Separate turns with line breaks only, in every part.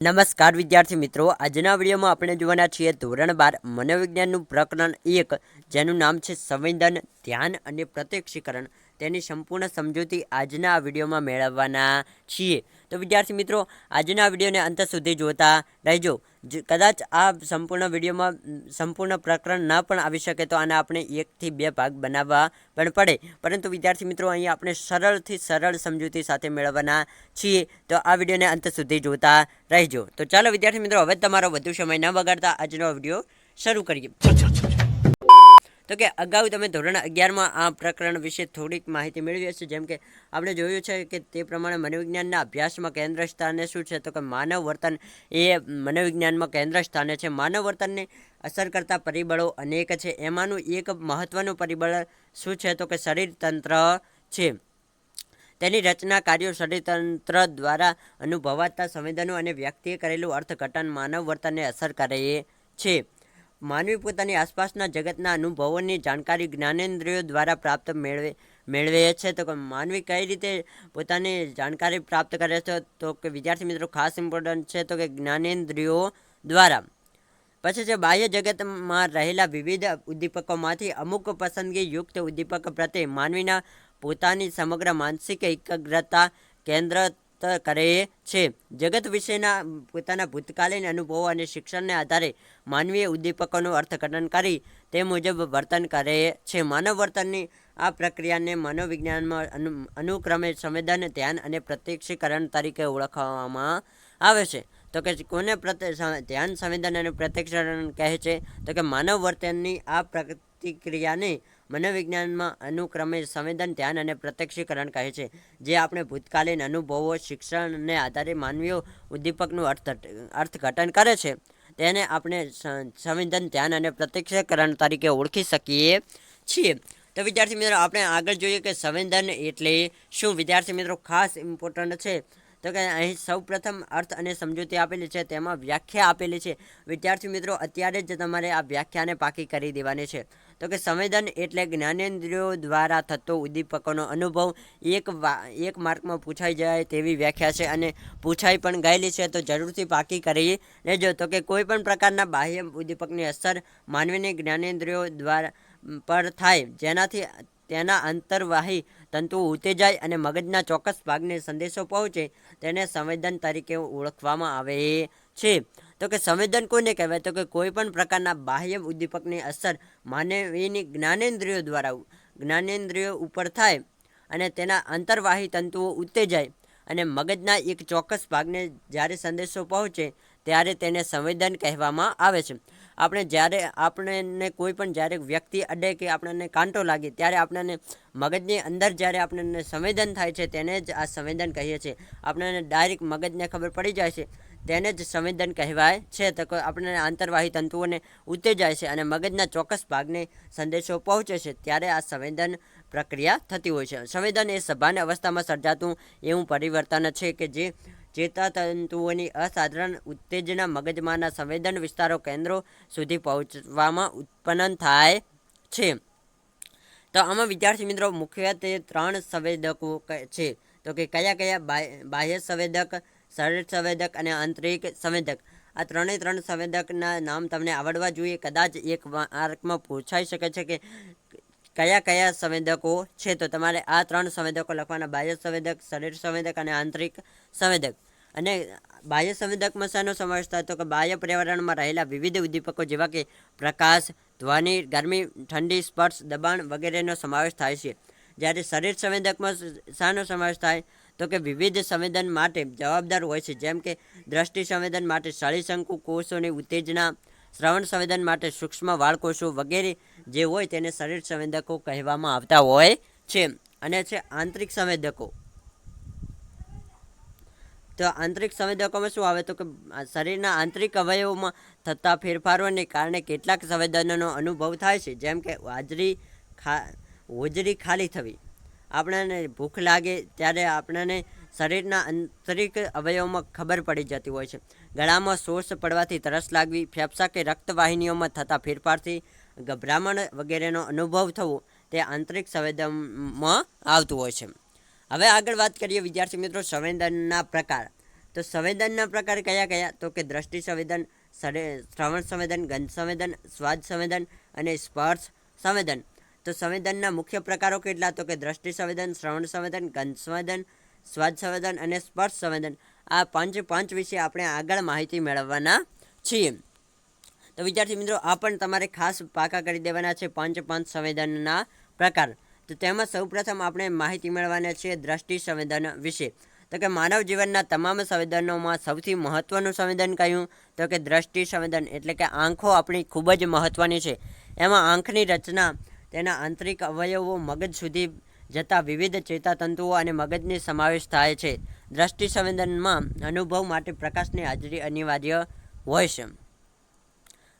નમસ્કાર વિદ્યાર્થી મિત્રો. આજના વિડીયોમાં આપણે જોવાના છીએ ધોરણ બાર મનોવિજ્ઞાનનું પ્રકરણ એક, જેનું નામ છે સંવેદન, ધ્યાન અને પ્રત્યક્ષીકરણ. તેની સંપૂર્ણ સમજૂતી આજના આ વિડીયોમાં મેળવવાના છીએ. તો વિદ્યાર્થી મિત્રો, આજના વિડીયોને અંત સુધી જોતા રહેજો. કદાચ આ સંપૂર્ણ વિડીયોમાં સંપૂર્ણ પ્રકરણ ન પણ આવી શકે તો આના આપણે એકથી બે ભાગ બનાવવા પણ પડે. પરંતુ વિદ્યાર્થી મિત્રો અહીં આપણે સરળથી સરળ સમજૂતી સાથે મેળવવાના છીએ. તો આ વિડીયોને અંત સુધી જોતા રહેજો. તો ચાલો વિદ્યાર્થી મિત્રો, હવે તમારો વધુ સમય ન બગાડતા આજનો વીડિયો શરૂ કરીએ. તો કે અગાઉ તમે ધોરણ અગિયારમાં આ પ્રકરણ વિશે થોડીક માહિતી મેળવી હશે. જેમ કે આપણે જોયું છે કે તે પ્રમાણે મનોવિજ્ઞાનના અભ્યાસમાં કેન્દ્ર સ્થાને શું છે? તો કે માનવ વર્તન એ મનોવિજ્ઞાનમાં કેન્દ્ર સ્થાને છે. માનવ વર્તનને અસર કરતા પરિબળો અનેક છે. એમાંનું એક મહત્ત્વનું પરિબળ શું છે? તો કે શરીર તંત્ર છે. તેની રચના કાર્યો શરીરતંત્ર દ્વારા અનુભવાતા સંવેદનો અને વ્યક્તિએ કરેલું અર્થઘટન માનવ વર્તનને અસર કરે છે. માનવી પોતાની આસપાસના જગતના અનુભવોની જાણકારી જ્ઞાનેન્દ્રિયો દ્વારા પ્રાપ્ત મેળવે મેળવે છે. તો માનવી કઈ રીતે પોતાની જાણકારી પ્રાપ્ત કરે છે? તો કે વિદ્યાર્થી મિત્રો, ખાસ ઇમ્પોર્ટન્ટ છે તો કે જ્ઞાનેન્દ્રિયો દ્વારા. પછી છે બાહ્ય જગતમાં રહેલા વિવિધ ઉદ્દીપકોમાંથી અમુક પસંદગી યુક્ત ઉદ્દીપક પ્રત્યે માનવીના પોતાની સમગ્ર માનસિક એકાગ્રતા કેન્દ્રિત કરે છે. જગત વિશેના પોતાના ભૂતકાલીન અનુભવો અને શિક્ષણને આધારે માનવીય ઉદ્દીપકોનું અર્થઘટન કરી તે મુજબ વર્તન કરે છે. માનવ વર્તનની આ પ્રક્રિયાને મનોવિજ્ઞાનમાં અનુ, અનુક્રમે સંવેદન, ધ્યાન અને પ્રત્યક્ષીકરણ તરીકે ઓળખવામાં આવે છે. તો કે કોને ધ્યાન, સંવેદન અને પ્રત્યક્ષીકરણ કહે છે? તો કે માનવ વર્તનની આ પ્રતિક્રિયાને મનોવિજ્ઞાનમાં અનુક્રમે સંવેદન, ધ્યાન અને પ્રત્યક્ષીકરણ કહે છે. જે આપણે ભૂતકાલીન અનુભવો, શિક્ષણને આધારે માનવીઓ ઉદ્દીપકનું અર્થ અર્થઘટન કરે છે. તેને આપણે સંવેદન, ધ્યાન અને પ્રત્યક્ષીકરણ તરીકે ઓળખી શકીએ છીએ. તો વિદ્યાર્થી મિત્રો, આપણે આગળ જોઈએ કે સંવેદન એટલે શું? વિદ્યાર્થી મિત્રો, ખાસ ઇમ્પોર્ટન્ટ છે. તો કે અહીં સૌ પ્રથમ અર્થ અને સમજૂતી આપેલી છે, તેમાં વ્યાખ્યા આપેલી છે. વિદ્યાર્થી મિત્રો, અત્યારે જ તમારે આ વ્યાખ્યાને પાકી કરી દેવાની છે. તો કે સંવેદન એટલે જ્ઞાનેન્દ્રિયો દ્વારા થતો ઉદ્દીપકોનો અનુભવ એક એક માર્કમાં પૂછાઈ જાય તેવી વ્યાખ્યા છે અને પૂછાઈ પણ ગયેલી છે, તો જરૂરથી પાકી કરી લેજો. તો કે કોઈ પણ પ્રકારના બાહ્ય ઉદ્દીપકની અસર માનવીની જ્ઞાનેન્દ્રિયો દ્વારા, પર થાય. જેનાથી તેના અંતર્વાહી તંતુઓ ઉત્તેજાય અને મગજના ચોક્કસ ભાગને સંદેશો પહોંચે તેને સંવેદન તરીકે ઓળખવામાં આવે છે. તો કે સંવેદન કોને કહેવાય? તો કે કોઈ પણ પ્રકારના બાહ્ય ઉદ્દીપકની અસર માનવીની જ્ઞાનેન્દ્રિયો દ્વારા જ્ઞાનેન્દ્રિયો ઉપર થાય અને તેના અંતર્વાહી તંતુઓ ઉત્તેજાય અને મગજના એક ચોક્કસ ભાગને જ્યારે સંદેશો પહોંચે ત્યારે તેને સંવેદન કહેવામાં આવે છે. આપણે જ્યારે, આપણને કોઈ પણ જ્યારે વ્યક્તિ અડે કે આપણને કાંટો લાગે ત્યારે આપણને મગજની અંદર જ્યારે આપણને સંવેદન થાય છે, તેને જ આ સંવેદન કહીએ છીએ. આપણને ડાયરેક્ટ મગજને ખબર પડી જાય છે. તેને જ સંવેદન કહેવાય છે. તો આપણે આંતરવાહી તંતુઓને ઉત્તેજાય છે અને મગજના ચોક્કસ ભાગને સંદેશો પહોંચે છે ત્યારે આ સંવેદન પ્રક્રિયા થતી હોય છે. સંવેદન એ સભાન અવસ્થામાં સર્જાતું એવું પરિવર્તન છે કે જે ચેતાતંતુઓની અસાધારણ ઉત્તેજના મગજમાંના સંવેદન વિસ્તારો કેન્દ્રો સુધી પહોંચવામાં ઉત્પન્ન થાય છે. તો આમાં વિદ્યાર્થી મિત્રો મુખ્યત્વે ત્રણ સંવેદકો છે. તો કે કયા કયા બાહ્ય સંવેદક શરીર સંવેદક અને આંતરિક સંવેદક. આ ત્રણેય ત્રણ સંવેદકના નામ તમને આવડવા જોઈએ. કદાચ એક માર્કમાં પૂછાઈ શકે છે કે કયા કયા સંવેદકો છે. તો તમારે આ ત્રણ સંવેદકો લખવાના. બાહ્ય સંવેદક શરીર સંવેદક અને આંતરિક સંવેદક. અને બાહ્ય સંવેદકમાં શાનો સમાવેશ થાય? તો કે બાહ્ય પર્યાવરણમાં રહેલા વિવિધ ઉદ્દીપકો જેવા કે પ્રકાશ, ધ્વનિ, ગરમી, ઠંડી, સ્પર્શ, દબાણ વગેરેનો સમાવેશ થાય છે. જ્યારે શરીર સંવેદકમાં શાનો સમાવેશ થાય? તો કે વિવિધ સંવેદન માટે જવાબદાર હોય છે. જેમ કે દ્રષ્ટિ સંવેદન માટે સળીશંકુ કોષોની ઉત્તેજના, શ્રવણ સંવેદન માટે સૂક્ષ્મ વાળકોષો વગેરે જે હોય તેને શરીર સંવેદકો કહેવામાં આવતા હોય છે અને છે આંતરિક સંવેદકો. તો આંતરિક સંવેદકોમાં શું આવે તો કે શરીરના આંતરિક અવયવોમાં થતા ફેરફારોને કારણે કેટલાક સંવેદનોનો અનુભવ થાય છે. જેમ કે હાજરી ખા, હોજરી ખાલી થવી. આપણને ભૂખ લાગે ત્યારે આપણને શરીરના આંતરિક અવયવોમાં ખબર પડી જતી હોય છે. ગળામાં શોષ પડવાથી તરસ લાગવી, ફેફસા કે રક્તવાહિનીઓમાં થતા ફેરફારથી ગભરામણ વગેરેનો અનુભવ થવો તે આંતરિક સંવેદનમાં આવતું હોય છે. હવે આગળ વાત કરીએ વિદ્યાર્થી મિત્રો સંવેદનના પ્રકાર. તો સંવેદનના પ્રકાર કયા કયા? તો કે દ્રષ્ટિ સંવેદન શરે- શ્રવણ સંવેદન, ગંધ સંવેદન, સ્વાદ સંવેદન અને સ્પર્શ સંવેદન. તો સંવેદનના મુખ્ય પ્રકારો કેટલા? તો કે દ્રષ્ટિ સંવેદન, શ્રવણ સંવેદન, ગંધ સંવેદન, સ્વાદ સંવેદન અને સ્પર્શ સંવેદન. આ પાંચ પંચ વિશે આપણે આગળ માહિતી મેળવવાના છીએ. તો વિદ્યાર્થી મિત્રો, આ પણ તમારે ખાસ પાકા કરી દેવાના છે પંચ પંચ સંવેદનના પ્રકાર. તો તેમાં સૌપ્રથમ આપણે માહિતી મેળવવાના છે દ્રષ્ટિ સંવેદન વિશે. તો કે માનવ જીવનના તમામ સંવેદનોમાં સૌથી મહત્ત્વનું સંવેદન કહ્યું તો કે દ્રષ્ટિ સંવેદન, એટલે કે આંખો આપણી ખૂબ જ મહત્ત્વની છે. એમાં આંખની રચના તેના આંતરિક અવયવો મગજ સુધી જતા વિવિધ ચેતાતંતુઓ અને મગજની સમાવેશ થાય છે. દ્રષ્ટિ સંવેદનમાં અનુભવ માટે પ્રકાશની હાજરી અનિવાર્ય હોય છે.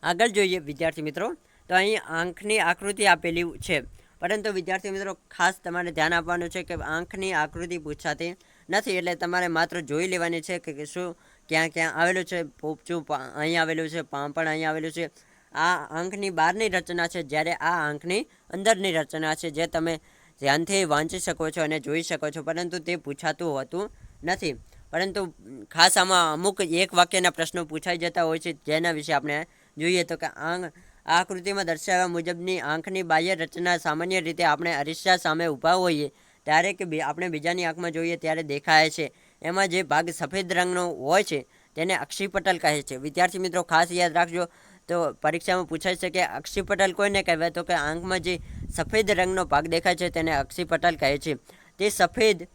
આગળ જોઈએ વિદ્યાર્થી મિત્રો. તો અહીં આંખની આકૃતિ આપેલી છે. પરંતુ વિદ્યાર્થી મિત્રો, ખાસ તમારે ધ્યાન આપવાનું છે કે આંખની આકૃતિ પૂછાતી નથી. એટલે તમારે માત્ર જોઈ લેવાની છે કે શું ક્યાં ક્યાં આવેલું છે. પોપચું અહીં આવેલું છે પાંપણ અહીં આવેલું છે. આ આંખની બહારની રચના છે, જ્યારે આ આંખની અંદરની રચના છે, જે તમે ધ્યાનથી વાંચી શકો છો અને જોઈ શકો છો, પરંતુ તે પૂછાતું હોતું નથી. પરંતુ ખાસ આમાં અમુક એક વાક્યના પ્રશ્નો પૂછાઈ જતા હોય છે, જેના વિશે આપણે જોઈએ તો કે આંખ આ આકૃતિમાં દર્શાવ્યા મુજબની આંખની બાહ્ય રચના સામાન્ય રીતે આપણે અરીસા સામે ઊભા હોઈએ, ત્યારે કે આપણે બીજાની આંખમાં જોઈએ ત્યારે દેખાય છે. એમાં જે ભાગ સફેદ રંગનો હોય છે, તેને અક્ષીપટલ કહે છે. વિદ્યાર્થી મિત્રો, ખાસ યાદ રાખજો તો પરીક્ષામાં પૂછાય છે કે અક્ષીપટલ કોઈને કહેવાય? તો કે આંખમાં જે સફેદ રંગનો ભાગ દેખાય છે તેને અક્ષીપટલ કહે છે. તે સફેદ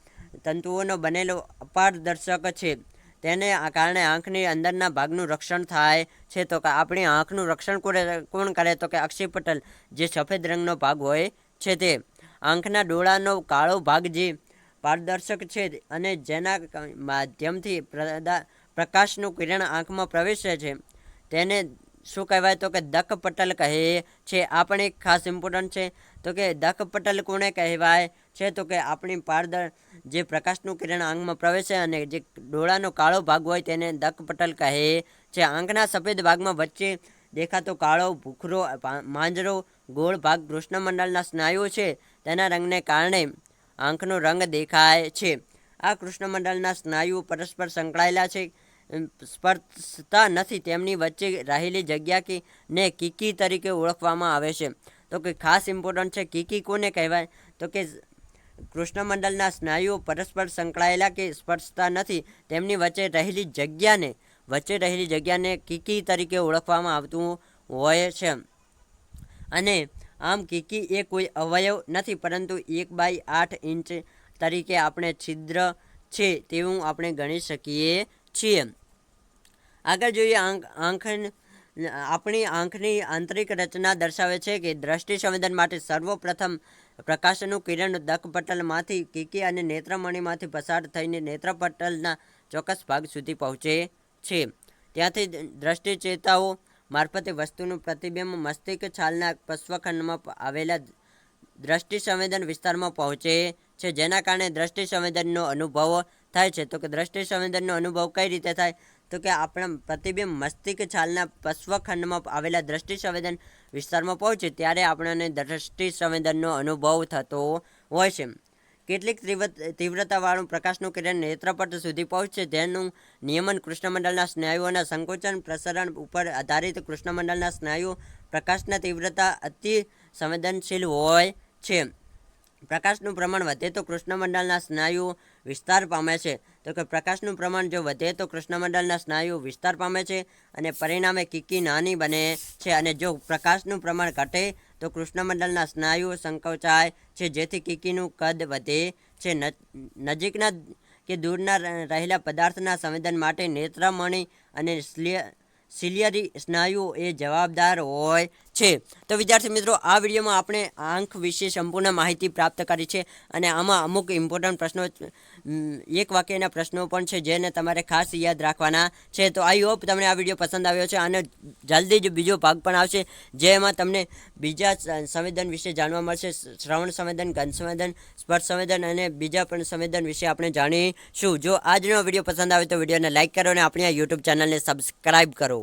તંતુઓનો બનેલો અપારદર્શક છે. તેને કારણે આંખની અંદરના ભાગનું રક્ષણ થાય છે. તો કે આપણી આંખનું રક્ષણ કોણ કરે? તો કે અક્ષીપટલ જે સફેદ રંગનો ભાગ હોય છે તે. આંખના ડોળાનો કાળો ભાગ જે પારદર્શક છે અને જેના માધ્યમથી પ્રકાશનું કિરણ આંખમાં પ્રવેશે છે. તેને શું કહેવાય? તો કે દખ પટલ કહે છે. આ પણ એક ખાસ ઇમ્પોર્ટન્ટ છે. તો કે દખ પટલ કોને કહેવાય? છે તો કે આપણી પારદર જે પ્રકાશનું કિરણ આંખમાં પ્રવેશે અને જે ડોળાનો કાળો ભાગ હોય તેને દખ પટલ કહે છે. આંખના સફેદ ભાગમાં વચ્ચે દેખાતો કાળો, ભૂખરો, માંજરો, ગોળ ભાગ કૃષ્ણમંડળના સ્નાયુઓ છે. તેના રંગને કારણે આંખનો રંગ દેખાય છે. આ કૃષ્ણમંડળના સ્નાયુઓ પરસ્પર સંકળાયેલા છે. સ્પર્શતા નથી. તેમની વચ્ચે રહેલી જગ્યા કે ને કીકી તરીકે ઓળખવામાં આવે છે. તો કે ખાસ ઇમ્પોર્ટન્ટ છે, કીકી કોને કહેવાય? તો કે કૃષ્ણમંડળના સ્નાયુઓ પરસ્પર સંકળાયેલા કે સ્પર્શતા નથી. તેમની વચ્ચે રહેલી જગ્યાને, વચ્ચે રહેલી જગ્યાને કીકી તરીકે ઓળખવામાં આવતું હોય છે. અને આમ કીકી એ કોઈ અવયવ નથી, પરંતુ એક બાય આઠ ઇંચ તરીકે આપણે છિદ્ર છે તેવું આપણે ગણી શકીએ છીએ આગળ જોઈએ આંખ આંખ આપણી આંખની આંતરિક રચના દર્શાવે છે કે દ્રષ્ટિ સંવેદન માટે સર્વપ્રથમ પ્રકાશનું કિરણ દકપટલમાંથી કીકી અને નેત્રમણીમાંથી પસાર થઈને નેત્રપટલના ચોક્કસ ભાગ સુધી પહોંચે છે. ત્યાંથી દ્રષ્ટિ ચેતાઓ મારફતે વસ્તુનું પ્રતિબિંબ મસ્તિષ્ક છાલના પશ્વખંડમાં આવેલા દ્રષ્ટિ સંવેદન વિસ્તારમાં પહોંચે છે. જેના કારણે દ્રષ્ટિ સંવેદનનો અનુભવ થાય છે. તો કે દ્રષ્ટિ સંવેદનનો અનુભવ કઈ રીતે થાય? તો કે આપણા પ્રતિબિંબ મસ્તિષ્ક છાલના પશ્વખંડમાં આવેલા દ્રષ્ટિ સંવેદન વિસ્તારમાં પહોંચે ત્યારે આપણને દ્રષ્ટિ સંવેદનનો અનુભવ થતો હોય છે. કેટલીક તીવ્ર, તીવ્રતાવાળું પ્રકાશનું કિરણ નેત્રપટ સુધી પહોંચે તેનું નિયમન કૃષ્ણમંડળના સ્નાયુઓના સંકોચન પ્રસરણ ઉપર આધારિત કૃષ્ણમંડળના સ્નાયુ પ્રકાશના તીવ્રતા અતિ સંવેદનશીલ હોય છે. પ્રકાશનું પ્રમાણ વધે તો કૃષ્ણમંડળના સ્નાયુઓ વિસ્તાર પામે છે. તો કે પ્રકાશનું પ્રમાણ જો વધે તો કૃષ્ણમંડળના સ્નાયુઓ વિસ્તાર પામે છે અને પરિણામે કીકી નાની બને છે અને જો પ્રકાશનું પ્રમાણ ઘટે તો કૃષ્ણમંડળના સ્નાયુઓ સંકોચાય છે. જેથી કીકીનું કદ વધે છે. નજીકના કે દૂરના રહેલા પદાર્થના સંવેદન માટે નેત્રમણી અને સ્લિય- સિલિયરી સ્નાયુઓ એ જવાબદાર હોય છે. તો વિદ્યાર્થી મિત્રો, આ વિડીયોમાં આપણે આંખ વિશે સંપૂર્ણ માહિતી પ્રાપ્ત કરી છે અને આમાં અમુક ઇમ્પોર્ટન્ટ પ્રશ્નો એક વાક્યના પ્રશ્નો પણ છે જેને તમારે ખાસ યાદ રાખવાના છે. તો આઈ હોપ તમને આ વીડિયો પસંદ આવ્યો છે અને જલ્દી જ બીજો ભાગ પણ આવશે જેમાં તમને બીજા સંવેદન વિશે જાણવા મળશે. શ્રવણ સંવેદન ગંધ સંવેદન, સ્પર્શ સંવેદન અને બીજા પણ સંવેદન વિશે આપણે જાણીશું. જો આજનો વીડિયો પસંદ આવે તો વિડીયોને લાઇક કરો અને આપણી આ યુટ્યુબ ચેનલને સબસ્ક્રાઈબ કરો.